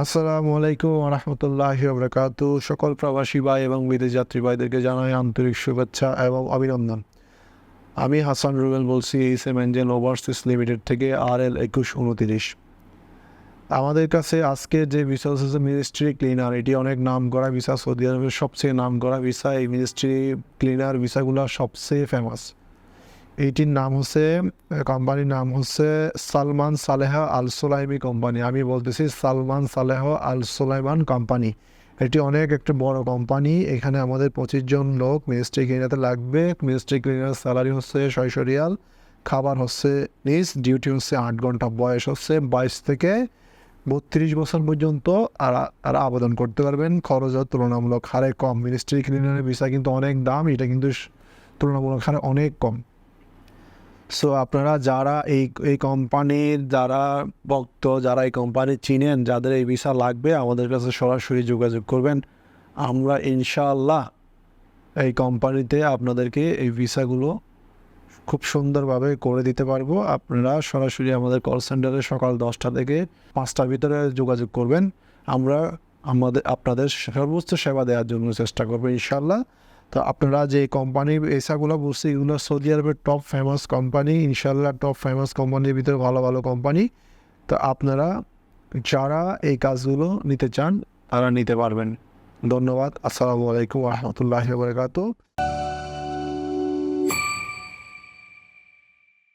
আসসালামু আলাইকুম রহমতুল্লাহ বরকাত সকল প্রবাসী ভাই এবং বিদেশ যাত্রী ভাইদেরকে জানাই আন্তরিক শুভেচ্ছা এবং অভিনন্দন। আমি হাসান রুবেল বলছি এইসএম এঞ্জেল ওভারসিস লিমিটেড থেকে আর এল একুশ উনতিরিশ। আমাদের কাছে আজকে যে ভিসা হচ্ছে মিনিস্ট্রি ক্লিনার, এটি অনেক নাম করা ভিসা, সৌদি আরবের সবচেয়ে নাম করা ভিসা। এই মিনিস্ট্রি ক্লিনার ভিসাগুলো সবচেয়ে ফেমাস এইটির নাম হচ্ছে, কোম্পানির নাম হচ্ছে Salman Saleha Al Solaimi company. আমি বলতেছি Salman Saleh Al Solaiman company. এটি অনেক একটা বড় কোম্পানি। এখানে আমাদের পঁচিশ জন লোক মিনিস্ট্রি ক্লিনারতে লাগবে। মিনিস্ট্রি ক্লিনার স্যালারি হচ্ছে ছয়শো খাবার হচ্ছে নিজ ডিউটি হচ্ছে আট ঘণ্টা। বয়স হচ্ছে বাইশ থেকে বত্রিশ বছর পর্যন্ত আর আর আবেদন করতে পারবেন। খরচও তুলনামূলক হারে কম। মিনিস্ট্রি ক্লিনারের ভিসা কিন্তু অনেক দাম। এটা কিন্তু তুলনামূলক হারে অনেক কম। সো আপনারা যারা এই এই কোম্পানির যারা ভক্ত, যারা এই কোম্পানি চিনেন, যাদের এই ভিসা লাগবে, আমাদের কাছে সরাসরি যোগাযোগ করবেন। আমরা ইনশাআল্লাহ এই কোম্পানিতে আপনাদেরকে এই ভিসাগুলো খুব সুন্দরভাবে করে দিতে পারব। আপনারা সরাসরি আমাদের কল সেন্টারে সকাল দশটা থেকে পাঁচটার ভিতরে যোগাযোগ করবেন। আমরা আমাদের, আপনাদের সর্বোচ্চ সেবা দেওয়ার জন্য চেষ্টা করব ইনশাল্লাহ তো আপনারা যে কোম্পানি এসাগুলো বলছি এগুলো সৌদি আরবের টপ ফেমাস কোম্পানি ইনশাল্লাহ টপ ফেমাস কোম্পানির ভিতরে ভালো ভালো কোম্পানি তো আপনারা যারা এই কাজগুলো নিতে চান, তারা নিতে পারবেন। ধন্যবাদ। আসসালামু আলাইকুম রহমতুল্লাহ বরকাত